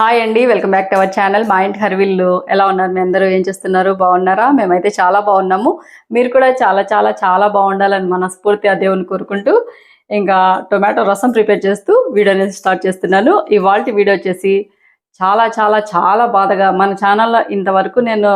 Hi అండి welcome back to our channel మా ఇంటి హర్విల్లు ఎలా ఉన్నారు? మీ అందరూ ఏం చేస్తున్నారు? బాగున్నారా? మేమైతే చాలా బాగున్నాము. మీరు కూడా చాలా చాలా చాలా బాగుండాలని మనస్ఫూర్తిగా దేవుని కోరుకుంటూ ఇంకా టొమాటో రసం ప్రిపేర్ చేస్తూ వీడియో అనేది స్టార్ట్ చేస్తున్నాను. ఇవాళ వీడియో వచ్చేసి చాలా చాలా చాలా బాధగా మన ఛానల్లో ఇంతవరకు నేను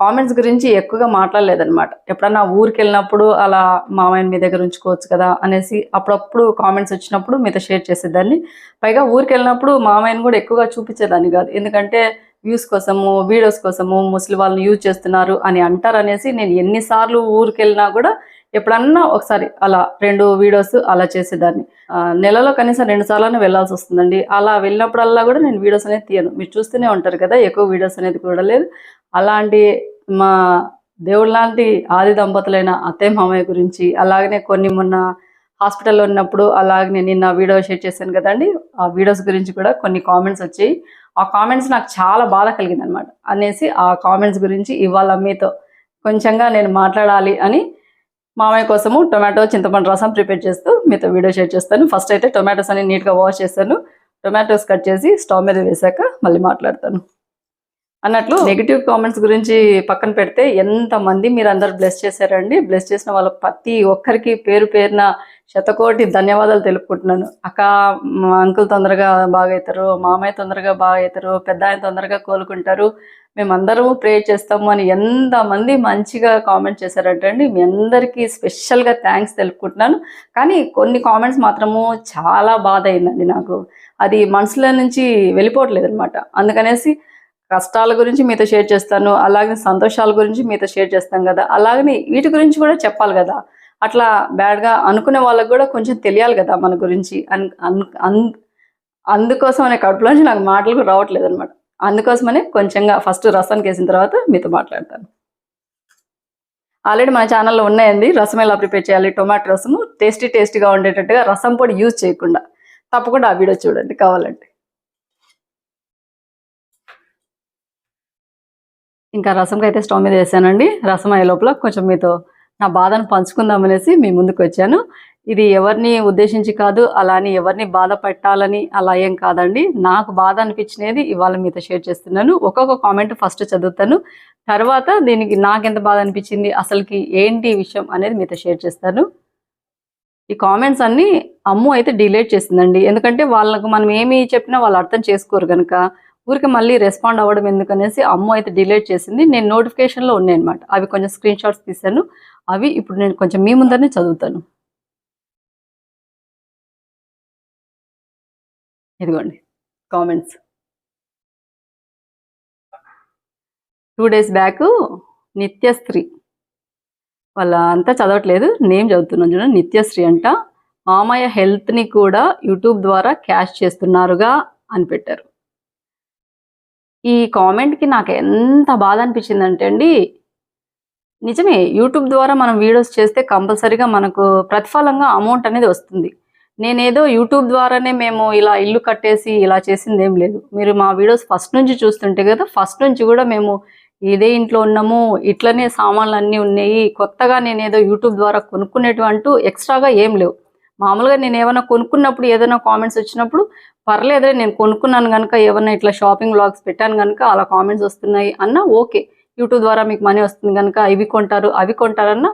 కామెంట్స్ గురించి ఎక్కువగా మాట్లాడలేదనమాట ఎప్పుడన్నా ఊరికి వెళ్ళినప్పుడు అలా మామయ్య మీ దగ్గర ఉంచుకోవచ్చు కదా అనేసి అప్పుడప్పుడు కామెంట్స్ వచ్చినప్పుడు మీతో షేర్ చేసేదాన్ని. పైగా ఊరికి వెళ్ళినప్పుడు మామయ్యని కూడా ఎక్కువగా చూపించేదాన్ని కాదు. ఎందుకంటే వ్యూస్ కోసము వీడియోస్ కోసము ముసలి వాళ్ళని యూజ్ చేస్తున్నారు అని అంటారు అనేసి నేను ఎన్నిసార్లు ఊరికి వెళ్ళినా కూడా ఎప్పుడన్నా ఒకసారి అలా రెండు వీడియోస్ అలా చేసేదాన్ని. నెలలో కనీసం రెండు సార్లు వెళ్ళాల్సి వస్తుందండి. అలా వెళ్ళినప్పుడల్లా కూడా నేను వీడియోస్ అనేది తీయను. మీరు చూస్తూనే ఉంటారు కదా ఎక్కువ వీడియోస్ అనేది కూడా లేదు. అలాంటి మా దేవుడు లాంటి ఆది దంపతులైన అత్తయ్య మామయ్య గురించి అలాగనే కొన్ని మొన్న హాస్పిటల్లో ఉన్నప్పుడు అలాగనే నిన్న వీడియో షేర్ చేశాను కదండి. ఆ వీడియోస్ గురించి కూడా కొన్ని కామెంట్స్ వచ్చాయి. ఆ కామెంట్స్ నాకు చాలా బాధ కలిగింది అనమాట అనేసి ఆ కామెంట్స్ గురించి ఇవాళ మీతో కొంచెంగా నేను మాట్లాడాలి అని మామయ్య కోసము టొమాటో చింతపండు రసం ప్రిపేర్ చేస్తూ మీతో వీడియో షేర్ చేస్తాను. ఫస్ట్ అయితే టొమాటోస్ అన్ని నీట్గా వాష్ చేస్తాను టొమాటోస్ కట్ చేసి స్టవ్ మీద వేసాక మళ్ళీ మాట్లాడతాను. అన్నట్లు నెగిటివ్ కామెంట్స్ గురించి పక్కన పెడితే ఎంతమంది మీరు అందరు బ్లెస్ చేశారండి. బ్లెస్ చేసిన వాళ్ళ ప్రతి ఒక్కరికి పేరు పేరున శతకోటి ధన్యవాదాలు తెలుపుకుంటున్నాను. అక్క మా అంకుల్ తొందరగా బాగవుతారు మామయ్య తొందరగా బాగవుతారు పెద్ద ఆయన తొందరగా కోలుకుంటారు. మేమందరము ప్రే చేస్తాము అని ఎంతమంది మంచిగా కామెంట్ చేశారంటే అండి మీ అందరికీ స్పెషల్గా థ్యాంక్స్ తెలుపుకుంటున్నాను. కానీ కొన్ని కామెంట్స్ మాత్రము చాలా బాధ అయిందండి నాకు. అది మనసులో నుంచి వెళ్ళిపోవట్లేదు అనమాట అందుకనేసి కష్టాల గురించి మీతో షేర్ చేస్తాను అలాగే సంతోషాల గురించి మీతో షేర్ చేస్తాను కదా. అలాగని వీటి గురించి కూడా చెప్పాలి కదా. అట్లా బ్యాడ్గా అనుకునే వాళ్ళకి కూడా కొంచెం తెలియాలి కదా మన గురించి. అన్ అన్ అన్- అందుకోసమనే కడుపులోంచి నాకు మాటలు కూడా రావట్లేదు అనమాట అందుకోసమనే కొంచెంగా ఫస్ట్ రసానికి వేసిన తర్వాత మీతో మాట్లాడతాను. ఆల్రెడీ మన ఛానల్లో ఉన్నాయండి. రసం ఎలా ప్రిపేర్ చేయాలి? టొమాటో రసము టేస్టీ టేస్టీగా ఉండేటట్టుగా రసం పొడి యూజ్ చేయకుండా. తప్పకుండా ఆ వీడియో చూడండి. కావాలంటే. ఇంకా రసంకి అయితే స్టవ్ మీద వేసానండి. రసం అయ్యే లోపల కొంచెం మీతో నా బాధను పంచుకుందామనేసి మీ ముందుకు వచ్చాను. ఇది ఎవరిని ఉద్దేశించి కాదు అలా అని ఎవరిని బాధ పెట్టాలని అలా ఏం కాదండి. నాకు బాధ అనిపించినది ఇవాళ మీతో షేర్ చేస్తున్నాను. ఒక్కొక్క కామెంట్ ఫస్ట్ చదువుతాను. తర్వాత దీనికి నాకెంత బాధ అనిపించింది అసలుకి ఏంటి విషయం అనేది మీతో షేర్ చేస్తాను. ఈ కామెంట్స్ అన్ని అమ్ము అయితే డిలేట్ చేసిందండి ఎందుకంటే వాళ్ళకు మనం ఏమి చెప్పినా వాళ్ళు అర్థం చేసుకోరు కనుక ఊరికి మళ్ళీ రెస్పాండ్ అవ్వడం ఎందుకనేసి అమ్మ అయితే డిలేట్ చేసింది. నేను నోటిఫికేషన్లో ఉన్నాయన్నమాట. అవి కొంచెం స్క్రీన్ షాట్స్ తీశాను. అవి ఇప్పుడు నేను కొంచెం మీ ముందరనే చదువుతాను. ఇదిగోండి comments two days back Nithyasri. వాళ్ళ అంతా చదవట్లేదు. నేమ్ చదువుతున్నాను చూడండి. నిత్యశ్రీ అంట. మామయ్య హెల్త్ని కూడా యూట్యూబ్ ద్వారా క్యాష్ చేస్తున్నారుగా అని పెట్టారు. ఈ కామెంట్కి నాకు ఎంత బాధ అనిపించిందంటే అండి నిజమే యూట్యూబ్ ద్వారా మనం వీడియోస్ చేస్తే కంపల్సరీగా మనకు ప్రతిఫలంగా అమౌంట్ అనేది వస్తుంది. నేనేదో యూట్యూబ్ ద్వారానే మేము ఇలా ఇల్లు కట్టేసి ఇలా చేసింది ఏం లేదు. మీరు మా వీడియోస్ ఫస్ట్ నుంచి చూస్తుంటే కదా ఫస్ట్ నుంచి కూడా మేము ఇదే ఇంట్లో ఉన్నాము ఇట్లనే సామాన్లు అన్నీ ఉన్నాయి కొత్తగా నేనేదో యూట్యూబ్ ద్వారా కొనుక్కునేటువంటూ ఎక్స్ట్రాగా ఏం లేవు. మామూలుగా నేను ఏమైనా కొనుక్కున్నప్పుడు ఏదైనా కామెంట్స్ వచ్చినప్పుడు పర్లేదులే నేను కొనుక్కున్నాను కనుక ఏమైనా ఇట్లా షాపింగ్ బ్లాగ్స్ పెట్టాను కనుక అలా కామెంట్స్ వస్తున్నాయి అన్న ఓకే. యూట్యూబ్ ద్వారా మీకు మనీ వస్తుంది కనుక ఇవి కొంటారు అవి కొంటారన్న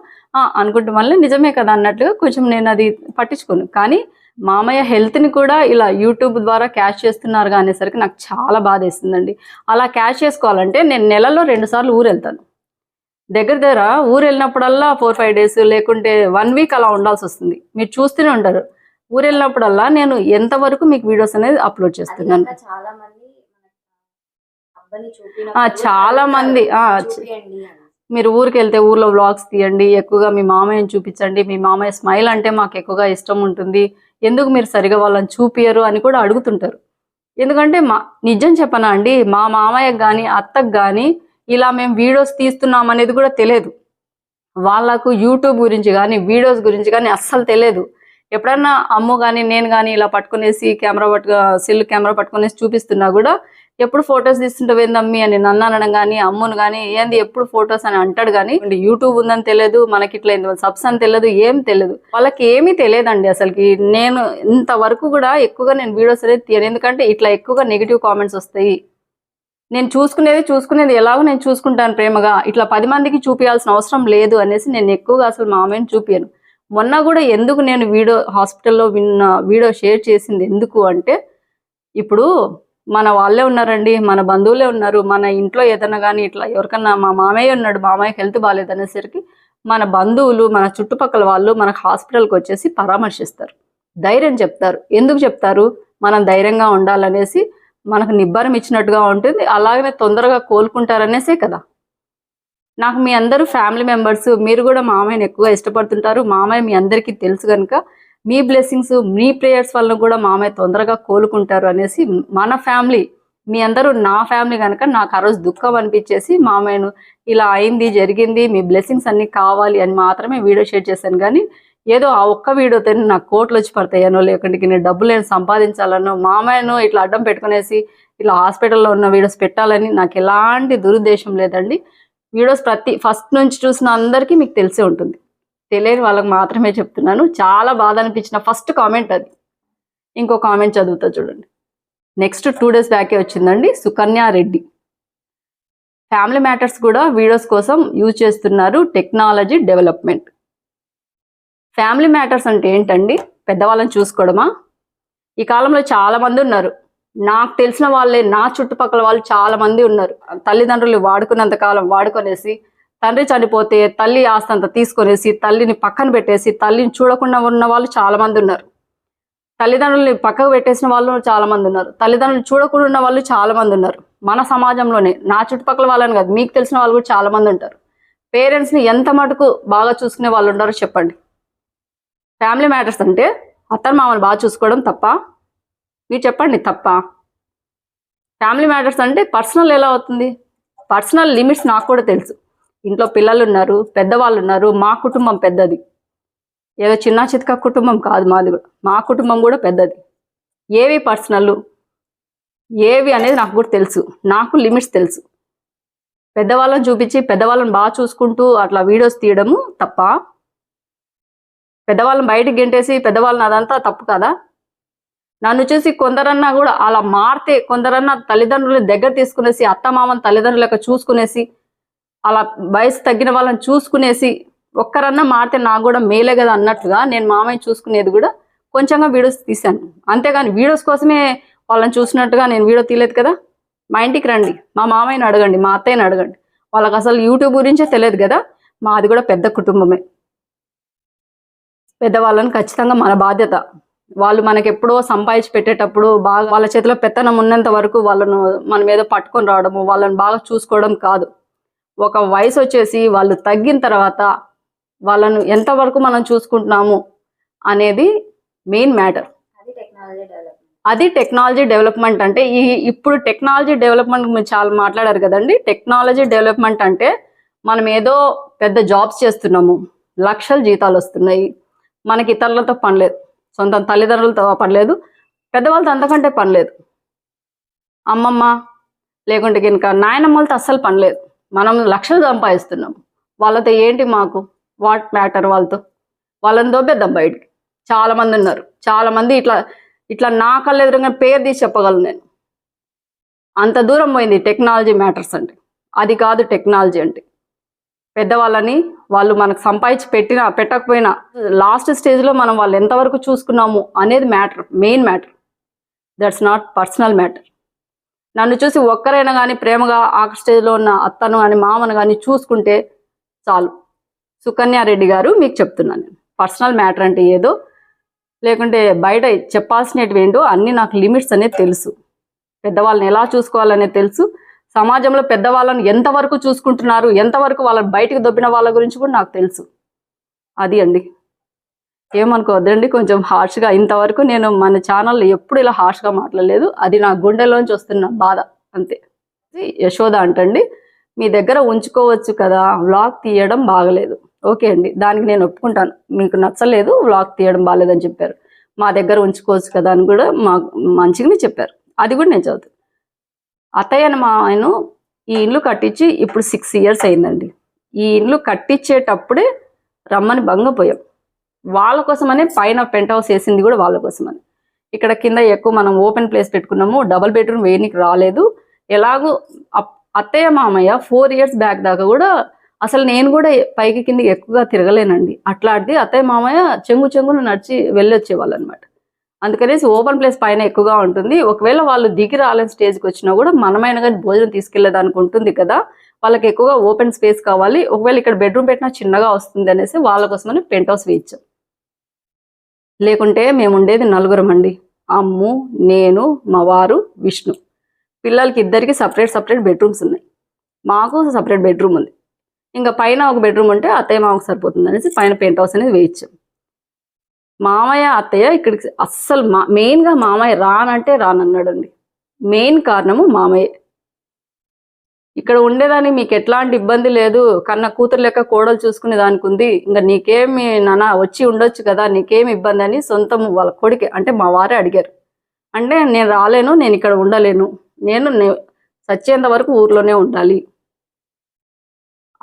అనుకుంటే మళ్ళీ నిజమే కదా అన్నట్లుగా కొంచెం నేను అది పట్టించుకోను. కానీ మామయ్య హెల్త్ని కూడా ఇలా యూట్యూబ్ ద్వారా క్యాష్ చేస్తున్నారు అనేసరికి నాకు చాలా బాధ వేస్తుందండి. అలా క్యాష్ చేసుకోవాలంటే నేను నెలలో రెండు సార్లు ఊరు వెళ్తాను దగ్గర దగ్గర ఊరు వెళ్ళినప్పుడల్లా ఫోర్ ఫైవ్ డేస్ లేకుంటే వన్ వీక్ అలా ఉండాల్సి వస్తుంది. మీరు చూస్తూనే ఉంటారు. ఊరు వెళ్ళినప్పుడల్లా నేను ఎంతవరకు మీకు వీడియోస్ అనేది అప్లోడ్ చేస్తున్నాను. చాలా మంది. మీరు ఊరికి వెళ్తే ఊర్లో వ్లాగ్స్ తీయండి ఎక్కువగా మీ మామయ్యని చూపించండి మీ మామయ్య స్మైల్ అంటే మాకు ఎక్కువగా ఇష్టం ఉంటుంది ఎందుకు మీరు సరిగా వాళ్ళని చూపియరు అని కూడా అడుగుతుంటారు. ఎందుకంటే మా నిజం చెప్పనా అండి మా మామయ్యకి కానీ అత్తకు కానీ ఇలా మేము వీడియోస్ తీస్తున్నాం అనేది కూడా తెలియదు. వాళ్ళకు యూట్యూబ్ గురించి కానీ వీడియోస్ గురించి కానీ అస్సలు తెలియదు. ఎప్పుడన్నా అమ్ము కానీ నేను కానీ ఇలా పట్టుకునేసి కెమెరా పట్టుకు సెల్ కెమెరా పట్టుకునేసి చూపిస్తున్నా కూడా ఎప్పుడు ఫొటోస్ తీస్తుంటావు ఏందమ్మి అని నన్ను అనడం కానీ అమ్మును కానీ ఏంది ఎప్పుడు ఫొటోస్ అని అంటాడు కానీ యూట్యూబ్ ఉందని తెలియదు మనకి ఇట్లా సబ్స్ అని తెలియదు ఏం తెలియదు. వాళ్ళకి ఏమీ తెలియదండి అసలుకి. నేను ఇంతవరకు కూడా ఎక్కువగా నేను వీడియోస్ అనేది తీయను. ఎందుకంటే ఇట్లా ఎక్కువగా నెగిటివ్ కామెంట్స్ వస్తాయి. నేను చూసుకునేది చూసుకునేది ఎలాగో నేను చూసుకుంటాను ప్రేమగా. ఇట్లా పది మందికి చూపించాల్సిన అవసరం లేదు అనేసి నేను ఎక్కువగా అసలు మా అమ్మని చూపించను మొన్న కూడా ఎందుకు నేను వీడియో హాస్పిటల్లో విన్న వీడియో షేర్ చేసింది ఎందుకు అంటే ఇప్పుడు మన వాళ్ళే ఉన్నారండి మన బంధువులే ఉన్నారు మన ఇంట్లో ఏదైనా కానీ ఇట్లా ఎవరికన్నా మా మామయ్య ఉన్నాడు మామయ్య హెల్త్ బాగాలేదనేసరికి మన బంధువులు మన చుట్టుపక్కల వాళ్ళు మనకు హాస్పిటల్కి వచ్చేసి పరామర్శిస్తారు. ధైర్యం చెప్తారు. ఎందుకు చెప్తారు? మనం ధైర్యంగా ఉండాలనేసి మనకు నిబ్బరం ఇచ్చినట్టుగా ఉంటుంది. అలాగనే తొందరగా కోలుకుంటారనేసే కదా. నాకు మీ అందరూ ఫ్యామిలీ మెంబర్స్ మీరు కూడా మామయ్యని ఎక్కువగా ఇష్టపడుతుంటారు. మామయ్య మీ అందరికీ తెలుసు కనుక మీ బ్లెస్సింగ్స్ మీ ప్రేయర్స్ వల్ల కూడా మామయ్య తొందరగా కోలుకుంటారు అనేసి మన ఫ్యామిలీ మీ అందరూ నా ఫ్యామిలీ కనుక నాకు ఆ రోజు దుఃఖం అనిపించేసి మామయ్యను ఇలా అయింది జరిగింది మీ బ్లెస్సింగ్స్ అన్నీ కావాలి అని మాత్రమే వీడియో షేర్ చేశాను. కానీ ఏదో ఆ ఒక్క వీడియోతో నాకు కోట్లు వచ్చి పడతాయనో లేకుంటే నేను డబ్బులు నేను సంపాదించాలనో మామయ్యను ఇట్లా అడ్డం పెట్టుకునేసి ఇట్లా హాస్పిటల్లో ఉన్న వీడియోస్ పెట్టాలని నాకు ఎలాంటి దురుద్దేశం లేదండి. వీడియోస్ ప్రతి ఫస్ట్ నుంచి చూసిన అందరికీ మీకు తెలిసే ఉంటుంది. తెలియని వాళ్ళకి మాత్రమే చెప్తున్నాను. చాలా బాధ అనిపించిన ఫస్ట్ కామెంట్ అది. ఇంకో కామెంట్ చదువుతా చూడండి. నెక్స్ట్ టూ డేస్ బ్యాకే వచ్చిందండి సుకన్య రెడ్డి. ఫ్యామిలీ మ్యాటర్స్ కూడా వీడియోస్ కోసం యూజ్ చేస్తున్నారు టెక్నాలజీ డెవలప్మెంట్. ఫ్యామిలీ మ్యాటర్స్ అంటే ఏంటండి? పెద్దవాళ్ళని చూసుకోవడమా? ఈ కాలంలో చాలా మంది ఉన్నారు. నాకు తెలిసిన వాళ్ళే నా చుట్టుపక్కల వాళ్ళు చాలా మంది ఉన్నారు. తల్లిదండ్రులు వాడుకున్నంత కాలం వాడుకొనేసి తండ్రి చనిపోతే తల్లి ఆస్తి అంతా తీసుకొనేసి తల్లిని పక్కన పెట్టేసి తల్లిని చూడకుండా ఉన్న వాళ్ళు చాలా మంది ఉన్నారు. తల్లిదండ్రుల్ని పక్కకు పెట్టేసిన వాళ్ళు చాలా మంది ఉన్నారు. తల్లిదండ్రులు చూడకుండా ఉన్న వాళ్ళు చాలా మంది ఉన్నారు. మన సమాజంలోనే నా చుట్టుపక్కల వాళ్ళని కాదు మీకు తెలిసిన వాళ్ళు కూడా చాలా మంది ఉంటారు. పేరెంట్స్ని ఎంత మటుకు బాగా చూసుకునే వాళ్ళు ఉంటారో చెప్పండి. ఫ్యామిలీ మ్యాటర్స్ అంటే అత్తను మామని బాగా చూసుకోవడం తప్ప మీరు చెప్పండి తప్ప. ఫ్యామిలీ మ్యాటర్స్ అంటే పర్సనల్ ఎలా అవుతుంది? పర్సనల్ లిమిట్స్ నాకు కూడా తెలుసు. ఇంట్లో పిల్లలు ఉన్నారు పెద్దవాళ్ళు ఉన్నారు మా కుటుంబం పెద్దది. ఏదో చిన్న చితక కుటుంబం కాదు మాది కూడా. మా కుటుంబం కూడా పెద్దది. ఏవి పర్సనల్ ఏవి అనేది నాకు కూడా తెలుసు. నాకు లిమిట్స్ తెలుసు. పెద్దవాళ్ళని చూపించి పెద్దవాళ్ళని బాగా చూసుకుంటూ అట్లా వీడియోస్ తీయడము తప్ప. పెద్దవాళ్ళని బయటకు గెంటేసి పెద్దవాళ్ళని అదంతా తప్పు కదా? నన్ను చూసి కొందరన్నా కూడా అలా మారితే కొందరన్నా తల్లిదండ్రులని దగ్గర తీసుకునేసి అత్త తల్లిదండ్రులకు చూసుకునేసి అలా వయసు తగ్గిన వాళ్ళని చూసుకునేసి ఒక్కరన్నా మారితే నాకు కూడా మేలే కదా అన్నట్టుగా నేను మామయ్య చూసుకునేది కూడా కొంచెంగా వీడియోస్ తీశాను. అంతేగాని వీడియోస్ కోసమే వాళ్ళని చూసినట్టుగా నేను వీడియో తీయలేదు కదా. మా ఇంటికి రండి. మా మామయ్యని అడగండి. మా అత్తయ్యని అడగండి. వాళ్ళకి అసలు యూట్యూబ్ గురించే తెలియదు కదా. మాది కూడా పెద్ద కుటుంబమే. పెద్దవాళ్ళని ఖచ్చితంగా మన బాధ్యత. వాళ్ళు మనకి ఎప్పుడో సంపాదించి పెట్టేటప్పుడు బాగా వాళ్ళ చేతిలో పెత్తనం ఉన్నంత వరకు వాళ్ళను మన మీద పట్టుకొని రావడము వాళ్ళని బాగా చూసుకోవడం కాదు. ఒక వయసు వచ్చేసి వాళ్ళు తగ్గిన తర్వాత వాళ్ళను ఎంతవరకు మనం చూసుకుంటున్నాము అనేది మెయిన్ మ్యాటర్. అది టెక్నాలజీ డెవలప్మెంట్. అది టెక్నాలజీ డెవలప్మెంట్ అంటే ఈ ఇప్పుడు టెక్నాలజీ డెవలప్మెంట్ మీరు చాలా మాట్లాడారు కదండి. టెక్నాలజీ డెవలప్మెంట్ అంటే మనం ఏదో పెద్ద జాబ్స్ చేస్తున్నాము లక్షల జీతాలు వస్తున్నాయి మనకి ఇతరులతో పనిలేదు సొంత తల్లిదండ్రులతో పనిలేదు. పెద్దవాళ్ళతో అంతకంటే పనిలేదు. అమ్మమ్మ లేకుంటే కనుక నాయనమ్మలతో అస్సలు పనిలేదు. మనం లక్షలు సంపాదిస్తున్నాం. వాళ్ళతో ఏంటి మాకు? వాట్ మ్యాటర్ వాళ్ళతో? వాళ్ళని దొబ్బేద్దాం బయటికి. చాలామంది ఉన్నారు. చాలామంది ఇట్లా ఇట్లా నా కళ్ళ ఎదురుగా పేరు తీసి చెప్పగలను నేను. అంత దూరం పోయింది టెక్నాలజీ మ్యాటర్స్ అంటే. అది కాదు టెక్నాలజీ అంటే. పెద్దవాళ్ళని వాళ్ళు మనకు సంపాదించి పెట్టినా పెట్టకపోయినా లాస్ట్ స్టేజ్లో మనం వాళ్ళు ఎంతవరకు చూసుకున్నాము అనేది matter main matter. That's not personal matter నన్ను చూసి ఒక్కరైనా కానీ ప్రేమగా ఆ స్టేజ్లో ఉన్న అత్తను కానీ మామను కానీ చూసుకుంటే చాలు. సుకన్యారెడ్డి గారు మీకు చెప్తున్నాను నేను. పర్సనల్ మ్యాటర్ అంటే ఏదో లేకుంటే బయట చెప్పాల్సినవి ఏంటో అన్నీ నాకు లిమిట్స్ అనేది తెలుసు. పెద్దవాళ్ళని ఎలా చూసుకోవాలనేది తెలుసు. సమాజంలో పెద్దవాళ్ళను ఎంతవరకు చూసుకుంటున్నారు ఎంతవరకు వాళ్ళని బయటికి దొబ్బిన వాళ్ళ గురించి కూడా నాకు తెలుసు. అది అండి. ఏమనుకోవద్దండి కొంచెం హార్ష్గా ఇంతవరకు నేను మన ఛానల్లో ఎప్పుడు ఇలా హార్ష్గా మాట్లాడలేదు. అది నా గుండెలోంచి వస్తున్న బాధ అంతే. యశోద అంటండి. మీ దగ్గర ఉంచుకోవచ్చు కదా వ్లాగ్ తీయడం బాగలేదు. ఓకే అండి దానికి నేను ఒప్పుకుంటాను. మీకు నచ్చలేదు వ్లాగ్ తీయడం బాగాలేదని చెప్పారు. మా దగ్గర ఉంచుకోవచ్చు కదా అని కూడా మా మంచిగానే చెప్పారు. అది కూడా నేను చదువుతాను అత్తయ్య అని మా ఆయన ఈ ఇల్లు కట్టించి ఇప్పుడు సిక్స్ ఇయర్స్ అయిందండి. ఈ ఇల్లు కట్టించేటప్పుడే రమ్మని భంగపోయాం వాళ్ళ కోసమనే పైన పెంట్ హౌస్ వేసింది కూడా వాళ్ళ కోసమని. ఇక్కడ కింద ఎక్కువ మనం ఓపెన్ ప్లేస్ పెట్టుకున్నాము డబుల్ బెడ్రూమ్ వేయనికి రాలేదు. ఎలాగో అప్- అత్తయ్య మామయ్య ఫోర్ ఇయర్స్ బ్యాక్ దాకా కూడా అసలు నేను కూడా పైకి కిందకి ఎక్కువగా తిరగలేనండి. అట్లాంటిది అత్తయ్య మామయ్య చెంగు చెంగును నడిచి వెళ్ళొచ్చేవాళ్ళు అనమాట అందుకనేసి ఓపెన్ ప్లేస్ పైన ఎక్కువగా ఉంటుంది. ఒకవేళ వాళ్ళు దిగి రాలేని స్టేజ్కి వచ్చినా కూడా మనమైన కానీ భోజనం తీసుకెళ్ళేదానికి ఉంటుంది కదా. వాళ్ళకి ఎక్కువగా ఓపెన్ స్పేస్ కావాలి. ఒకవేళ ఇక్కడ బెడ్రూమ్ పెట్టినా చిన్నగా వస్తుంది అనేసి వాళ్ళ కోసమని పెంట్ హౌస్ వేయించాం లేకుంటే మేము ఉండేది నలుగురం అండి. అమ్ము నేను మా వారు విష్ణు. పిల్లలకి ఇద్దరికి సపరేట్ సపరేట్ బెడ్రూమ్స్ ఉన్నాయి. మాకు సపరేట్ బెడ్రూమ్ ఉంది. ఇంకా పైన ఒక బెడ్రూమ్ ఉంటే అత్తయ్య మాకు సరిపోతుంది అనేసి పైన పెంట్ హౌస్ అనేది వేయించాం మామయ్య అత్తయ్య ఇక్కడికి అస్సలు మా మెయిన్గా మామయ్య రానంటే రానన్నాడండి. మెయిన్ కారణము మామయ్య. ఇక్కడ ఉండేదాన్ని మీకు ఎట్లాంటి ఇబ్బంది లేదు. కన్న కూతురు లెక్క కోడలు చూసుకునే దానికి ఉంది ఇంకా నీకేమి నాన్న వచ్చి ఉండొచ్చు కదా నీకేమి ఇబ్బంది అని సొంతం వాళ్ళ కొడుకే అంటే మా వారే అడిగారు. అంటే నేను రాలేను నేను ఇక్కడ ఉండలేను. నేను నే- చచ్చేంత వరకు ఊర్లోనే ఉండాలి.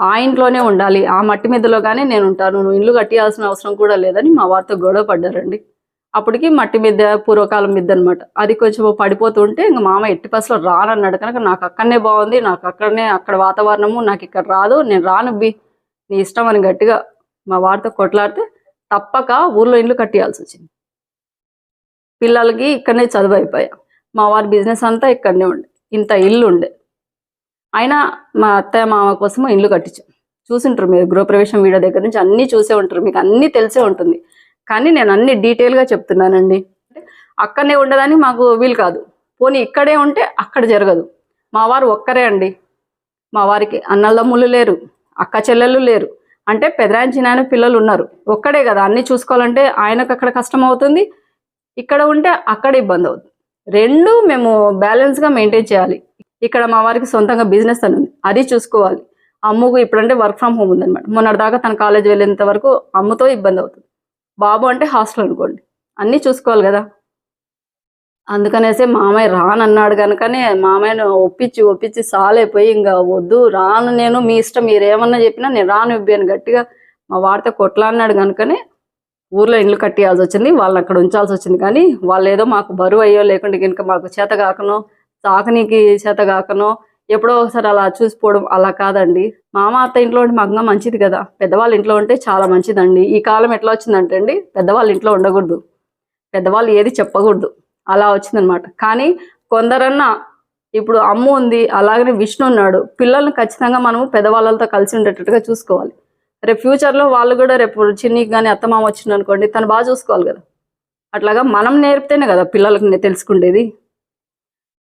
ఆ ఇంట్లోనే ఉండాలి. ఆ మట్టి మీదలోగానే కానీ నేను ఉంటాను. నువ్వు ఇల్లు కట్టియాల్సిన అవసరం కూడా లేదని మా వారితో గొడవ పడ్డారండి. అప్పటికి మట్టి మీద పూర్వకాలం మీద అనమాట అది కొంచెం పడిపోతుంటే ఇంక మామ ఎట్టి పసలో రానన్నాడు. కనుక నాకు అక్కడనే బాగుంది. నాకు అక్కడనే అక్కడ వాతావరణము నాకు ఇక్కడ రాదు. నేను రాను బి. నీ ఇష్టం అని గట్టిగా మా వారితో కొట్లాడితే తప్పక ఊర్లో ఇల్లు కట్టియాల్సి వచ్చింది. పిల్లలకి ఇక్కడనే చదువు అయిపోయా. మా వారి బిజినెస్ అంతా ఇక్కడనే ఉండే. ఇంత ఇల్లు ఉండే ఆయన మా అత్తయ్య మామ కోసం ఇల్లు కట్టించాం. చూసింటారు మీరు గృహప్రవేశం వీడియో దగ్గర నుంచి అన్నీ చూసే ఉంటారు మీకు అన్నీ తెలిసే ఉంటుంది. కానీ నేను అన్ని డీటెయిల్గా చెప్తున్నానండి. అక్కడనే ఉండదని మాకు వీలు కాదు. పోనీ ఇక్కడే ఉంటే అక్కడ జరగదు. మా వారు ఒక్కరే అండి. మా వారికి అన్నదమ్ములు లేరు అక్క చెల్లెళ్ళు లేరు. అంటే పెదరాంచి నాయన పిల్లలు ఉన్నారు. ఒక్కడే కదా అన్ని చూసుకోవాలంటే ఆయనకు అక్కడ కష్టం అవుతుంది ఇక్కడ ఉంటే అక్కడ ఇబ్బంది అవుతుంది. రెండు మేము బ్యాలెన్స్గా మెయింటైన్ చేయాలి. ఇక్కడ మా వారికి సొంతంగా బిజినెస్ అని ఉంది. అది చూసుకోవాలి. అమ్మకు ఇప్పుడంటే వర్క్ ఫ్రమ్ హోమ్ ఉందన్నమాట. మొన్నటిదాకా తన కాలేజ్ వెళ్ళేంత వరకు అమ్మతో ఇబ్బంది అవుతుంది. బాబు అంటే హాస్టల్ అనుకోండి. అన్నీ చూసుకోవాలి కదా. అందుకనేసి మామయ్య రానన్నాడు కనుకనే మామయ్యను ఒప్పించి ఒప్పించి సాలైపోయి ఇంకా వద్దు రాను నేను మీ ఇష్టం మీరు ఏమన్నా చెప్పినా నేను రాను ఇబ్బాను గట్టిగా మా వాడితో కొట్లాడినాడు కనుకనే ఊర్లో ఇల్లు కట్టేయాల్సి వచ్చింది వాళ్ళని అక్కడ ఉంచాల్సి వచ్చింది. కానీ వాళ్ళు ఏదో మాకు బరువు అయ్యో లేకుంటే కనుక మాకు చేత కాకనో తాకనీకి చేత కాకనో ఎప్పుడో ఒకసారి అలా చూసిపోవడం అలా కాదండి. మామ అత్త ఇంట్లో ఉంటే మగ్గం మంచిది కదా. పెద్దవాళ్ళ ఇంట్లో ఉంటే చాలా మంచిదండి. ఈ కాలం ఎట్లా వచ్చిందంటే అండి పెద్దవాళ్ళ ఇంట్లో ఉండకూడదు. పెద్దవాళ్ళు ఏది చెప్పకూడదు. అలా వచ్చిందనమాట. కానీ కొందరన్నా ఇప్పుడు అమ్ము ఉంది అలాగనే విష్ణు ఉన్నాడు. పిల్లల్ని ఖచ్చితంగా మనము పెద్దవాళ్ళతో కలిసి ఉండేటట్టుగా చూసుకోవాలి. రేపు ఫ్యూచర్లో వాళ్ళు కూడా రేపు చిన్నకి కానీ అత్తమామ వచ్చిందనుకోండి తను బాగా చూసుకోవాలి కదా. అట్లాగా మనం నేర్పితేనే కదా పిల్లలకు తెలుసుకుండేది.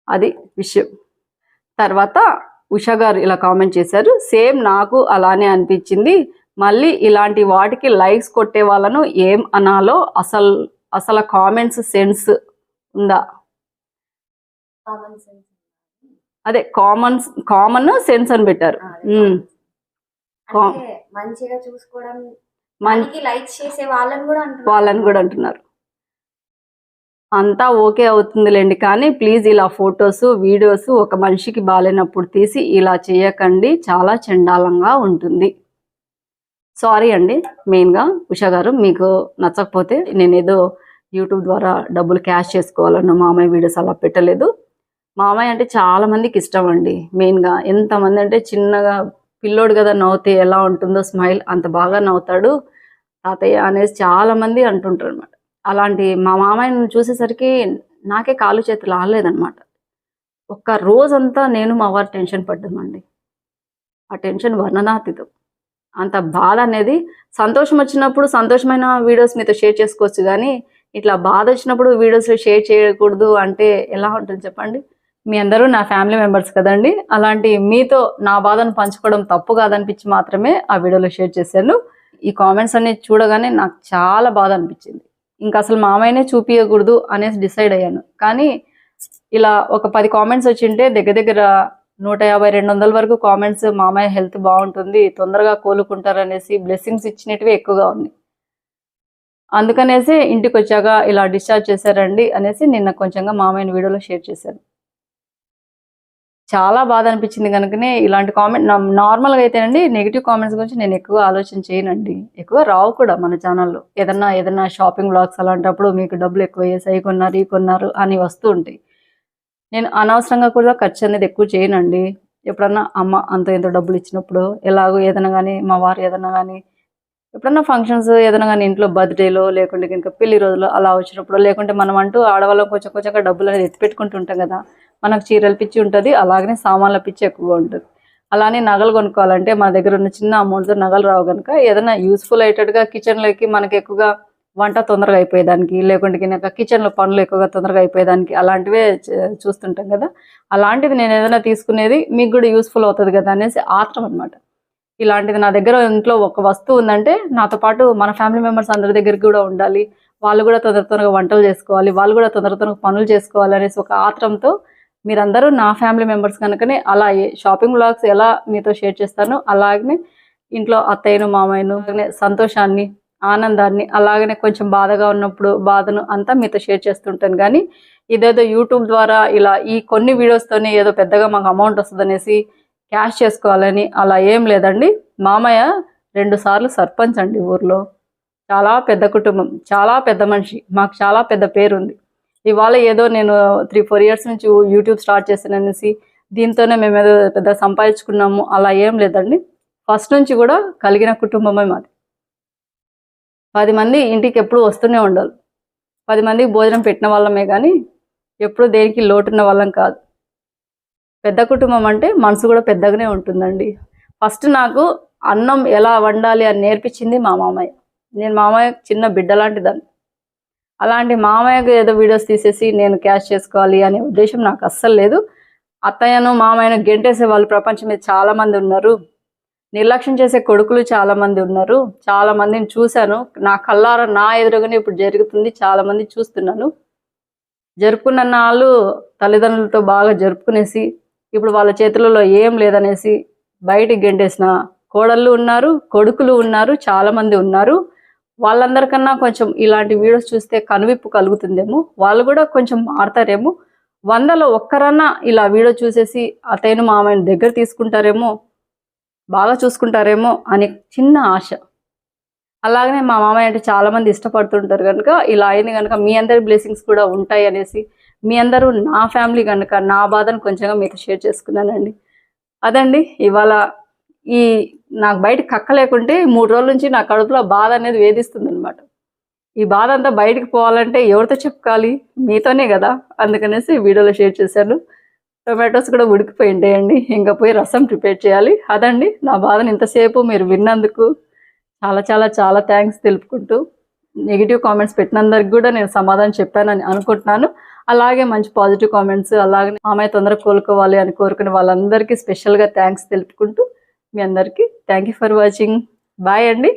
అది విషయం. తర్వాత ఉషా గారు ఇలా కామెంట్ చేశారు సేమ్ నాకు అలానే అనిపించింది. మళ్ళీ ఇలాంటి వాటికి లైక్స్ కొట్టే వాళ్ళను ఏం అనాలో అసలు అసలు కామెంట్స్ సెన్స్ ఉందా? అదే కామన్ కామన్ సెన్స్ అని పెట్టారు. మంచిగా చూసుకోవడం మనకి లైక్స్ చేసే వాళ్ళని కూడా వాళ్ళని కూడా అంటున్నారు. అంతా ఓకే అవుతుందిలేండి. కానీ ప్లీజ్ ఇలా ఫొటోస్ వీడియోస్ ఒక మనిషికి బాగాలేనప్పుడు తీసి ఇలా చేయకండి. చాలా చండాలంగా ఉంటుంది. సారీ అండి. మెయిన్గా ఉషా గారు మీకు నచ్చకపోతే నేను ఏదో యూట్యూబ్ ద్వారా డబ్బులు క్యాష్ చేసుకోవాలన్న మామయ్య వీడియోస్ అలా పెట్టలేదు. మామయ్య అంటే చాలామందికి ఇష్టం అండి. మెయిన్గా ఎంతమంది అంటే చిన్నగా పిల్లోడు కదా నవ్వుతే ఎలా ఉంటుందో స్మైల్ అంత బాగా నవ్వుతాడు. తాతయ్య అనేసి చాలామంది అంటుంటారు అనమాట అలాంటి మా మామయ్యను చూసేసరికి నాకే కాలు చేతులు ఆడలేదన్నమాట ఒక్క రోజంతా నేను మా వారు టెన్షన్ పడ్డామండి. ఆ టెన్షన్ వర్ణనాతీతం. అంత బాధ అనేది సంతోషం వచ్చినప్పుడు సంతోషమైన వీడియోస్ మీతో షేర్ చేసుకోవచ్చు కానీ ఇట్లా బాధ వచ్చినప్పుడు వీడియోస్ షేర్ చేయకూడదు అంటే ఎలా ఉంటుంది చెప్పండి? మీ అందరూ నా ఫ్యామిలీ మెంబర్స్ కదండి. అలాంటి మీతో నా బాధను పంచుకోవడం తప్పు కాదనిపించి మాత్రమే ఆ వీడియోలో షేర్ చేశాను. ఈ కామెంట్స్ అన్ని చూడగానే నాకు చాలా బాధ అనిపించింది. ఇంకా అసలు మామయ్యనే చూపించకూడదు అనేసి డిసైడ్ అయ్యాను. కానీ ఇలా ఒక పది కామెంట్స్ వచ్చింటే దగ్గర దగ్గర నూట యాభై రెండు వందల వరకు కామెంట్స్ మామయ్య హెల్త్ బాగుంటుంది తొందరగా కోలుకుంటారు అనేసి బ్లెస్సింగ్స్ ఇచ్చినటివి ఎక్కువగా ఉంది అందుకనేసి ఇంటికి వచ్చాక ఇలా డిశ్చార్జ్ చేశారండి అనేసి నిన్న కొంచెంగా మామయ్యని వీడియోలో షేర్ చేశాను. చాలా బాధ అనిపించింది కనుకనే ఇలాంటి కామెంట్ నార్మల్గా అయితేనండి నెగిటివ్ కామెంట్స్ గురించి నేను ఎక్కువ ఆలోచన చేయనండి. ఎక్కువ రావు కూడా మన ఛానల్లో. ఏదన్నా ఏదన్నా షాపింగ్ బ్లాగ్స్ అలాంటప్పుడు మీకు డబ్బులు ఎక్కువ వేసాయి కొన్నారు ఈ కొన్నారు అని వస్తూ ఉంటాయి. నేను అనవసరంగా కూడా ఖర్చు అనేది ఎక్కువ చేయనండి. ఎప్పుడన్నా అమ్మ అంత ఎంతో డబ్బులు ఇచ్చినప్పుడు ఎలాగో ఏదైనా కానీ మా వారు ఏదైనా కానీ ఎప్పుడన్నా ఫంక్షన్స్ ఏదైనా కానీ ఇంట్లో బర్త్డేలో లేకుంటే ఇంకా పెళ్ళి రోజులో అలా వచ్చినప్పుడు లేకుంటే మనం అంటూ ఆడవాళ్ళం కొంచెం కొంచెంగా డబ్బులు అనేది ఎత్తిపెట్టుకుంటుంటాం కదా. మనకు చీరల పిచ్చి ఉంటుంది అలాగనే సామాన్ల పిచ్చి ఎక్కువగా ఉంటుంది. అలానే నగలు కొనుక్కోవాలంటే మన దగ్గర ఉన్న చిన్న అమౌంట్తో నగలు రావు కనుక ఏదైనా యూస్ఫుల్ అయ్యేటట్టుగా కిచెన్లోకి మనకి ఎక్కువగా వంట తొందరగా అయిపోయేదానికి లేకుంటే కనుక కిచెన్లో పనులు ఎక్కువగా తొందరగా అయిపోయేదానికి అలాంటివే చూస్తుంటాం కదా. అలాంటిది నేను ఏదైనా తీసుకునేది మీకు కూడా యూస్ఫుల్ అవుతుంది కదా అనేసి ఆత్రం అనమాట ఇలాంటిది నా దగ్గర ఇంట్లో ఒక వస్తువు ఉందంటే నాతో పాటు మన ఫ్యామిలీ మెంబర్స్ అందరి దగ్గరికి కూడా ఉండాలి. వాళ్ళు కూడా తొందర తొందరగా వంటలు చేసుకోవాలి వాళ్ళు కూడా తొందర తొందరగా పనులు చేసుకోవాలి అనేసి ఒక ఆత్రంతో మీరందరూ నా ఫ్యామిలీ మెంబర్స్ కనుకనే అలా షాపింగ్ బ్లాగ్స్ ఎలా మీతో షేర్ చేస్తానో అలాగనే ఇంట్లో అత్తయ్యను మామయ్యను సంతోషాన్ని ఆనందాన్ని అలాగనే కొంచెం బాధగా ఉన్నప్పుడు బాధను అంతా మీతో షేర్ చేస్తుంటాను. కానీ ఇదేదో యూట్యూబ్ ద్వారా ఇలా ఈ కొన్ని వీడియోస్తోనే ఏదో పెద్దగా మాకు అమౌంట్ వస్తుందనేసి క్యాష్ చేసుకోవాలని అలా ఏం లేదండి. మామయ్య రెండు సార్లు సర్పంచ్ అండి ఊర్లో. చాలా పెద్ద కుటుంబం చాలా పెద్ద మనిషి మాకు చాలా పెద్ద పేరు ఉంది ఇవాళ ఏదో నేను త్రీ ఫోర్ ఇయర్స్ నుంచి యూట్యూబ్ స్టార్ట్ చేశాననేసి దీంతోనే మేము ఏదో పెద్ద సంపాదించుకున్నాము. అలా ఏం లేదండి. ఫస్ట్ నుంచి కూడా కలిగిన కుటుంబమే మాది. పది మంది ఇంటికి ఎప్పుడు వస్తూనే ఉండాలి. పది మందికి భోజనం పెట్టిన వాళ్ళమే కానీ ఎప్పుడు దేనికి లోటున్న వాళ్ళం కాదు. పెద్ద కుటుంబం అంటే మనసు కూడా పెద్దగానే ఉంటుందండి. ఫస్ట్ నాకు అన్నం ఎలా వండాలి అని నేర్పించింది మా మామయ్య. నేను మామయ్య చిన్న బిడ్డ లాంటిదాన్ని అలాంటి మామయ్యకు ఏదో వీడియోస్ తీసేసి నేను క్యాష్ చేసుకోవాలి అనే ఉద్దేశం నాకు అస్సలు లేదు. అత్తయ్యను మామయ్యను గెంటేసే వాళ్ళు ప్రపంచం మీద చాలా మంది ఉన్నారు. నిర్లక్ష్యం చేసే కొడుకులు చాలా మంది ఉన్నారు. చాలా మందిని చూశాను. నా కళ్ళారా నా ఎదురుగానే ఇప్పుడు జరుగుతుంది. చాలా మంది చూస్తున్నాను. జరుపుకున్న నాళ్ళు తల్లిదండ్రులతో బాగా జరుపుకునేసి ఇప్పుడు వాళ్ళ చేతులలో ఏం లేదనేసి బయటికి గెంటేసిన కోడళ్ళు ఉన్నారు కొడుకులు ఉన్నారు చాలా మంది ఉన్నారు. వాళ్ళందరికన్నా కొంచెం ఇలాంటి వీడియోస్ చూస్తే కనువిప్పు కలుగుతుందేమో వాళ్ళు కూడా కొంచెం మారుతారేమో. వందలో ఒక్కరన్నా ఇలా వీడియో చూసేసి అతయ్యను మామయ్య దగ్గర తీసుకుంటారేమో బాగా చూసుకుంటారేమో అనే చిన్న ఆశ. అలాగనే మా మామయ్య అంటే చాలామంది ఇష్టపడుతుంటారు కనుక ఇలా అయింది కనుక మీ అందరి బ్లెస్సింగ్స్ కూడా ఉంటాయి అనేసి మీ అందరూ నా ఫ్యామిలీ కనుక నా బాధను కొంచెంగా మీతో షేర్ చేసుకున్నానండి. అదండి ఇవాళ ఈ నాకు బయట కక్క లేకుంటే మూడు రోజుల నుంచి నా కడుపులో బాధ అనేది వేధిస్తుంది అనమాట ఈ బాధ అంతా బయటికి పోవాలంటే ఎవరితో చెప్పుకోవాలి? మీతోనే కదా? అందుకనేసి వీడియోలో షేర్ చేశాను. టొమాటోస్ కూడా ఉడికిపోయి ఉంటాయండి. ఇంకా పోయి రసం ప్రిపేర్ చేయాలి. అదండి నా బాధను ఇంతసేపు మీరు విన్నందుకు చాలా చాలా చాలా థ్యాంక్స్ తెలుపుకుంటూ నెగిటివ్ కామెంట్స్ పెట్టినందరికి కూడా నేను సమాధానం చెప్పానని అనుకుంటున్నాను. అలాగే మంచి పాజిటివ్ కామెంట్స్ అలాగే ఆమె తొందరగా కోలుకోవాలి అని కోరుకునే వాళ్ళందరికీ స్పెషల్గా థ్యాంక్స్ తెలుపుకుంటూ మీ అందరికీ. Thank you for watching bye అండి.